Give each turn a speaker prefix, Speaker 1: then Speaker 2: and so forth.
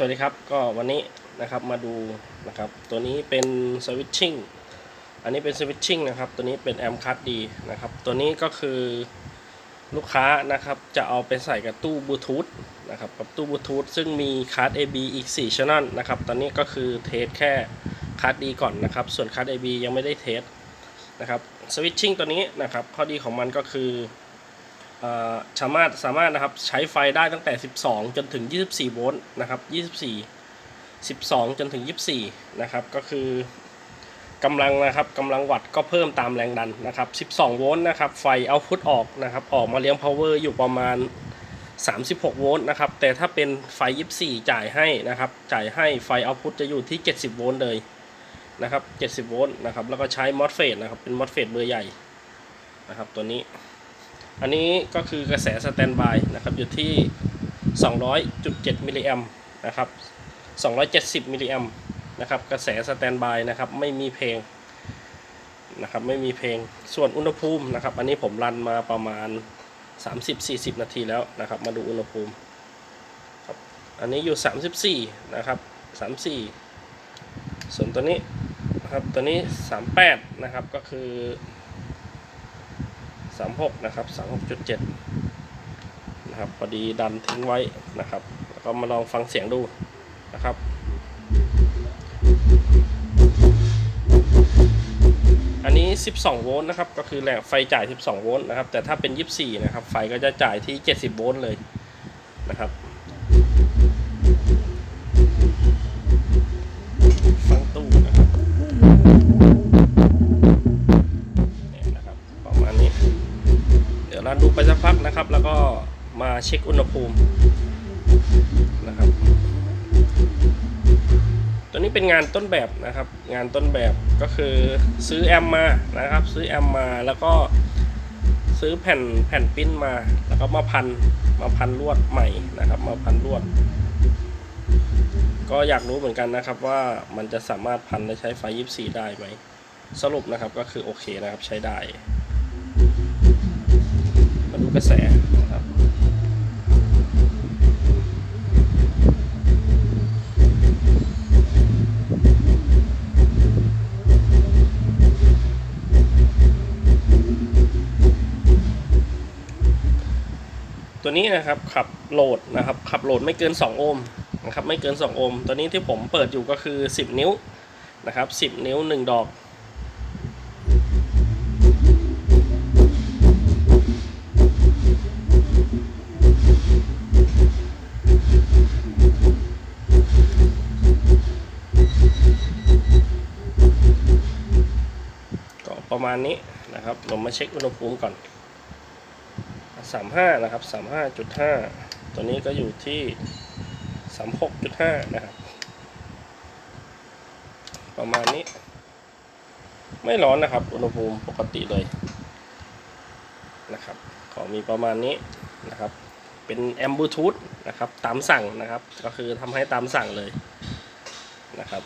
Speaker 1: สวัสดีครับก็วันนี้นะครับมาดูนะครับตัวนี้เป็นสวิตชิ่งอันนี้เป็นสวิตชิ่งนะครับตัวนี้เป็นแอมคัสดีนะครับตัวนี้ก็คือลูกค้านะครับจะเอาไปใส่กับตู้บลูทูธนะครับกับตู้บลูทูธซึ่งมีคาร์ด AB อีก4 channel นะครับตอนนี้ก็คือเทสแค่คาร์ดดีก่อนนะครับส่วนคาร์ด AB ยังไม่ได้เทสนะครับสวิตชิ่งตัวนี้นะครับข้อดีของมันก็คือ สามารถสามารถนะครับใช้ไฟได้ตั้งแต่ 12 จนถึง 24 โวลต์นะครับ 24 12 จนถึง 24 นะครับ ก็คือกำลังนะครับกำลังวัตก็เพิ่มตามแรงดันนะครับ 12 โวลต์นะครับ ไฟเอาพุตออกนะครับ ออกมาเลี้ยง power อยู่ประมาณ 36 โวลต์นะครับ แต่ถ้าเป็นไฟ 24 จ่ายให้นะครับ จ่ายให้ไฟเอาพุตจะอยู่ที่ 70 โวลต์เลยนะครับ 70 โวลต์นะครับ แล้วก็ใช้ MOSFET นะครับ เป็น MOSFET เบอร์ใหญ่นะครับ ตัวนี้ อันนี้ก็คือกระแสสแตนบายนะครับอยู่ที่ 200.7 มิลลิแอมนะครับ 270 มิลลิแอมนะครับกระแสสแตนบายนะครับไม่มีเพลงนะครับไม่มีเพลงส่วนอุณหภูมินะครับ อันนี้ผมรันมาประมาณ 30-40 นาทีแล้วนะครับ มาดูอุณหภูมิครับอันนี้อยู่ 34 นะครับ 34 ส่วนตัวนี้นะครับตัวนี้ 38 นะครับก็คือ สามหกนะครับสามหกจุดเจ็ดนะครับพอดีดันทิ้งไว้นะครับ แล้วก็มาลองฟังเสียงดูนะครับอันนี้ 12 โวลต์นะครับ ก็คือแหล่งไฟจ่าย 12 โวลต์นะครับ แต่ถ้าเป็น 24 นะครับ ไฟก็จะจ่ายที่ 70 โวลต์เลยนะครับ ดูไปสักพักนะครับ แล้วก็มาเช็คอุณหภูมินะครับ ตัวนี้เป็นงานต้นแบบนะครับ งานต้นแบบก็คือซื้อแอมมานะครับ ซื้อแอมมาแล้วก็ซื้อแผ่นแผ่นปิ้นมา แล้วก็มาพันมาพันลวดใหม่นะครับ มาพันลวด ก็อยากรู้เหมือนกันนะครับว่ามันจะสามารถพันและใช้ไฟ 24 ได้ไหมสรุปนะครับก็คือโอเคนะครับใช้ได้ ดูกระแสนะครับตัวนี้นะครับขับโหลดนะครับขับโหลดไม่เกิน 2 โอห์มนะครับไม่เกิน 2 โอห์มตัวนี้ที่ผมเปิดอยู่ก็คือ 10 นิ้วนะครับ 10 นิ้ว 1 ดอก มาณนี้นะครับเรามาเช็คอุณหภูมิก่อน 35 นะครับ 35.5 ตัวนี้ก็อยู่ที่ 36.5 นะครับ ประมาณนี้ ไม่ร้อนนะครับ อุณหภูมิปกติเลยนะครับ ขอมีประมาณนี้นะครับ เป็นแอมบูทูธนะครับ ตามสั่งนะครับ ก็คือทำให้ตามสั่งเลยนะครับ